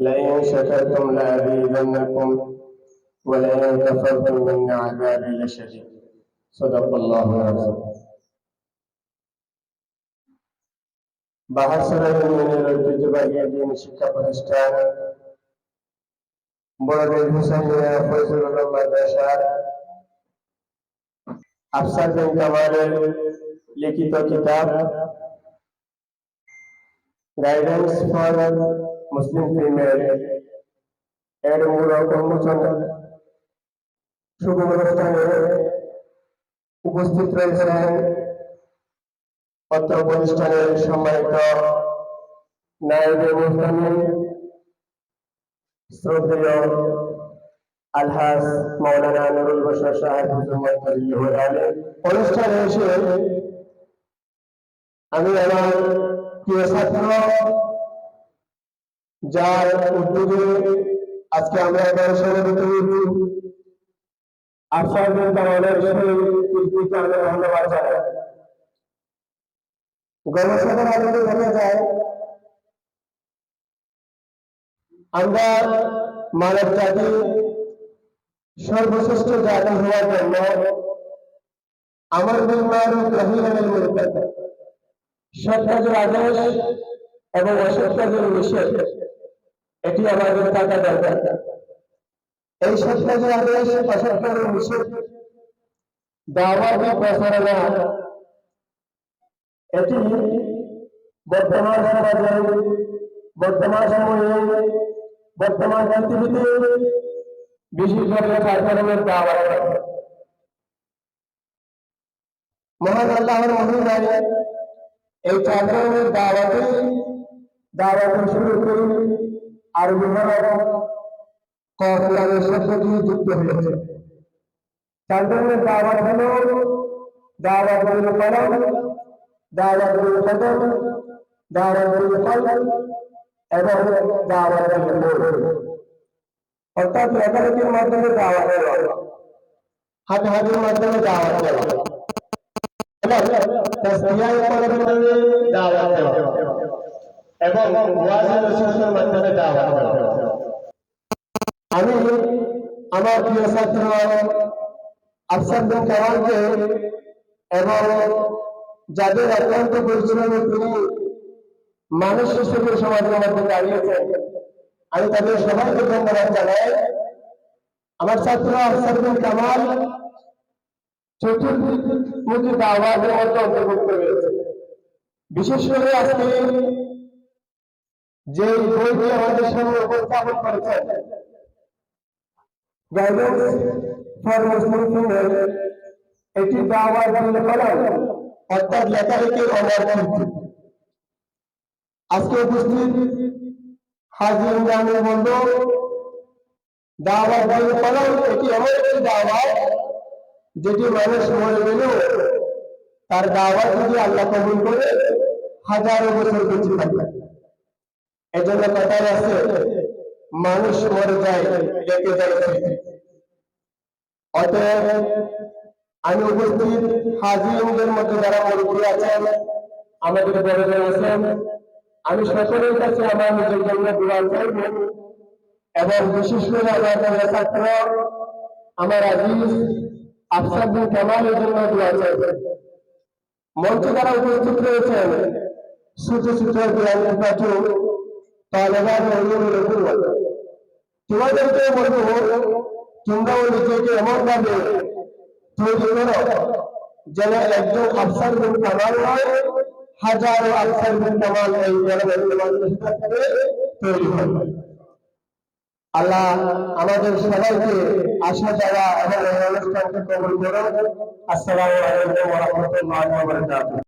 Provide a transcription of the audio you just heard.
لئن شكرتم لأزيدنكم ولئن كفرتم إن عذابي لشديد صدق الله العظيم বাহাসরা ইউনিয়নের ঐতিহ্যবাহী দিন শিক্ষা প্রতিষ্ঠান বড়দের হুসাইনিয়া ফজলুল আলম মাদ্রাসার আফসার বিন কামালের লিখিত কিতাব গাইডেন্স ফর মুসলিম ফিমেল এর মূল উন্মোচন শুভ অনুষ্ঠানে উপস্থিত রয়েছেন। অত্র প্রতিষ্ঠানের সম্মানিত নায়েবে মুহতামিম শ্রদ্ধেয় আলহাজ মাওলানা নুরুল বশর সাহেব অনুষ্ঠানে এসে আমি আমার প্রিয় ছাত্র যার উদ্যোগে আজকে আমরা সেই কীর্তিকে আমরা ধন্যবাদ জানাই গবেষণার আলোকে দেখা যায়, আমরা মানব জাতি সর্বশ্রেষ্ঠ জাতি হওয়ার জন্য আমার বিমান গ্রহীণের মধ্যে সৎ কাজের আদেশ এবং অসৎ কাজের নিষেধ। এটি আমাদের থাকা দরকার। এই কাজের আদেশ অসৎ কাজের নিষেধ দাওয়াতি প্রচারণা এটি বর্তমান সমাজে বর্তমান সময়ে বর্তমান পৃথিবীতে বিশেষভাবে কার্যক্রমের দাওয়া মহান আল্লাহর মহিমায় এই কার্যক্রমের দাওয়াতে দাওয়াতে শুরু করি। আর বিভিন্ন কর্মকারের সাথে দিয়ে যুক্ত হয়েছে। কার্যক্রমের দাওয়াত হলো দাওয়াতুল কলম দাওয়াতুল কদম দাওয়াতুল কলম এবং দাওয়াতুল নূর অর্থাৎ লেখালেখির মাধ্যমে দাওয়াত দেওয়া হাজাহাজির মাধ্যমে দাওয়াত এবং মাধ্যমে দাওয়াত দেওয়া এবং ওয়াজের নসিহতের মাধ্যমে দাওয়াত দেওয়া আমি আমার প্রিয় ছাত্র আফসার বিন কামালকে এবং যাদের অত্যন্ত পরিশ্রমে তিনি মানুষ হিসেবে সমাজের মধ্যে দাঁড়িয়েছেন, আমি তাদের সবাইকে ধন্যবাদ জানাই। আমার ছাত্র আফসার বিন কামাল চতুর্মুখী দাওয়াতের মধ্যে অন্তর্ভুক্ত রয়েছে। বিশেষ করে আজকে যে আমাদের সামনে উপস্থাপন করেছেন এটি দাওয়াত দিল কলম অর্থাৎ লেখালেখির কীর্তি আজকে উপস্থিত হাজির গ্রামের বন্ধু, দাওয়াত দিল কলম এটি এমন একটি দাওয়াত যেটি মানুষ মরে গেলেও তার দাওয়াত যদি আল্লাহ কবুল করে, হাজারো বছর বেঁচে থাকবে। এজন্য কথায় আছে, মানুষ মরে যায়। অতএব আমি উপস্থিত হাজিরদের মধ্যে যারা মুরব্বী আছেন, আমাদের বড়দের আছেন, আমি সকলের কাছে আমার নিজের জন্য দোয়া চাইব এবং বিশেষ করে আমার ছাত্র, আমার আজিজ আফসার কামালের জন্য উপস্থিত রয়েছেন ছোট ছোট পাঠক তালেবান তোমাদেরকে বলব তোমরাও নিজেকে এমন ভাবে তৈরি করো যেন একজন আফসার বিন কামাল নয় হাজারো আফসার বিন কামাল এই জনগণের তৈরি হয় আল্লাহ আমাদের সবাইকে আসা যাওয়া এবং এই অনুষ্ঠানকে কবল করুন। আসসালামু আলাইকুম ওয়া রাহমাতুল্লাহি ওয়া বারাকাতুহু।